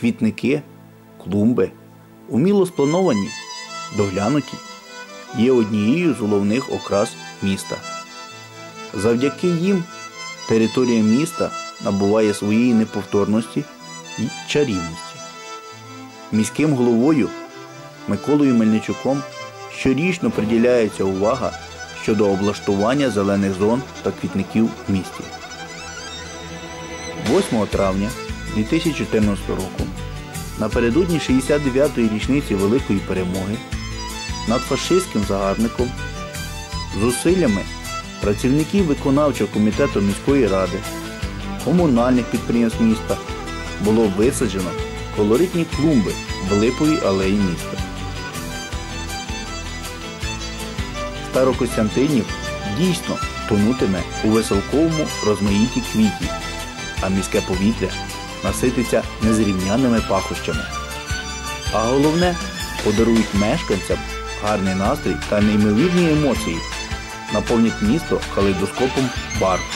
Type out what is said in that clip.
квітники, клумби, уміло сплановані, доглянуті, є однією з головних окрас міста. Завдяки їм територія міста набуває своєї неповторності і чарівності. Міським головою Миколою Мельничуком щорічно приділяється увага щодо облаштування зелених зон та квітників в місті. 8 травня 2014 року, напередодні 69-ї річниці Великої перемоги, над фашистським загарбником зусиллями працівників виконавчого комітету міської ради, комунальних підприємств міста було висаджено колоритні клумби в Липовій алеї міста. Старокостянтинів дійсно тонутиме у веселковому розмаїті квітів, а міське повітря насититься незрівняними пахощами. А головне подарують мешканцям гарний настрій та неймовірні емоції, наповнять місто калейдоскопом барв.